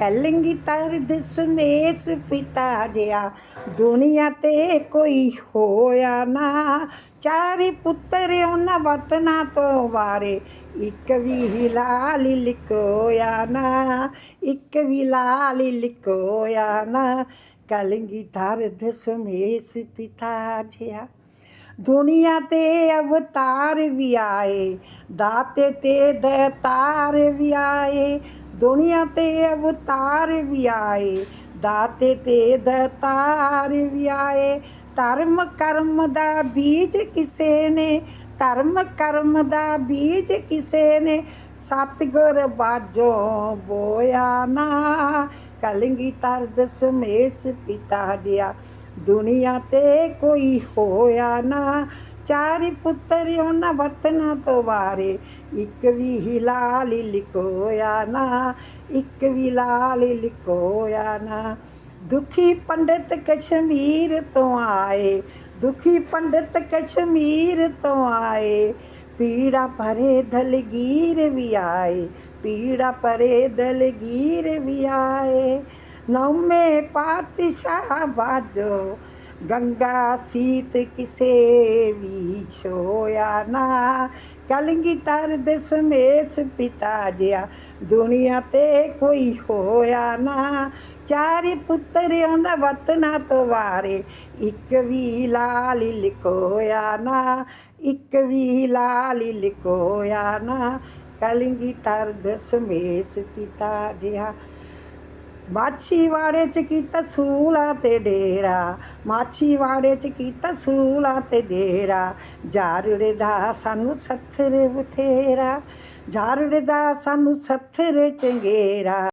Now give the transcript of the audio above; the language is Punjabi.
ਕੈਲੰਗੀ ਤਰ ਦਸਮੇਸ ਪਿਤਾ ਜਿਆ, ਦੁਨੀਆ ਤੇ ਕੋਈ ਹੋਇਆ ਨਾ। ਚਾਰੇ ਪੁੱਤਰ ਉਹਨਾਂ ਵਤਨਾ ਤੋਂ ਵਾਰੇ, ਇੱਕ ਵੀ ਲਾਲ ਲਿਕੋਇਆ ਨਾ। ਇੱਕ ਵੀ ਲਾਲ ਲਿਕੋਇਆ ਨਾ। ਕਲੰਗੀ ਤਰ ਦਸਮੇਸ ਪਿਤਾ ਜਿਆ। ਦੁਨੀਆ ਤੇ ਅਵਤਾਰ ਵੀ ਆਏ, ਦਾਤੇ ਤੇ ਦਤਾਰ ਵੀ ਆਏ। ਦੁਨੀਆ ਤੇ ਅਵਤਾਰ ਵੀ ਆਏ, ਦਾਤੇ ਤੇ ਦਤਾਰ ਵੀ ਆਏ। ਧਰਮ ਕਰਮ ਦਾ ਬੀਜ ਕਿਸੇ ਨੇ, ਧਰਮ ਕਰਮ ਦਾ ਬੀਜ ਕਿਸੇ ਨੇ। ਸਤਿਗੁਰ ਬਾਜੋ ਬੋਇਆ ਨਾ ਕਲਗੀ ਤਰਦ ਦਸਮੇਸ ਪਿਤਾ ਜਿਆ। ਦੁਨੀਆ ਤੇ ਕੋਈ ਹੋਇਆ ਨਾ, ਚਾਰੇ ਪੁੱਤਰ ਉਹਨਾਂ ਵਤਨਾਂ ਤੋਂ ਵਾਰੇ। ਇੱਕ ਵੀ ਹਿਲਾਲ ਲਿਕੋਇਆ ਨਾ, ਇੱਕ ਵੀ ਲਾਲ ਲਿਕੋਇਆ ਨਾ। ਦੁਖੀ ਪੰਡਤ ਕਸ਼ਮੀਰ ਤੋਂ ਆਏ, ਦੁਖੀ ਪੰਡਤ ਕਸ਼ਮੀਰ ਤੋਂ ਆਏ। ਪੀੜਾ ਭਰੇ ਦਲਗੀਰ ਵੀ ਆਏ, ਪੀੜਾ ਭਰੇ ਦਲਗੀਰ ਵੀ ਆਏ। ਨੌਵੇਂ ਪਾਤਸ਼ਾਹ ਬਾਜੋ, ਗੰਗਾ ਸੀਤ ਕਿਸੇ ਵੀ ਛੋਇਆ ਨਾ। ਕਲੰਗੀ ਤਰ ਸਮੇਸ ਪਿਤਾ ਜਿਆ। ਦੁਨੀਆ ਤੇ ਕੋਈ ਹੋਇਆ ਨਾ। ਚਾਰੇ ਪੁੱਤਰ ਉਹਨਾਂ ਵਤਨਾ ਤੋਂ ਵਾਰੇ ਇੱਕ ਵੀ ਲਾਲ ਲਿਕੋਇਆ ਨਾ। ਇੱਕ ਵੀ ਲਾਲ ਲਿਕੋਇਆ ਨਾ। ਕਲਗੀ ਤਰ ਸਮੇਸ ਪਿਤਾ ਜਿਆ। ਮਾਛੀਵਾੜੇ ਚ ਕੀਤਾ ਸੂਲਾ ਤੇ ਡੇਰਾ ਮਾਛੀਵਾੜੇ ਚ ਕੀਤਾ ਸੂਲਾ ਤੇ ਡੇਰਾ। ਜਾਰੜੇ ਦਾ ਸਾਨੂੰ ਸੱਥਰ ਬਥੇਰਾ, ਜਾਰੜੇ ਦਾ ਸਾਨੂੰ ਸੱਥਰ ਚੰਗੇਰਾ।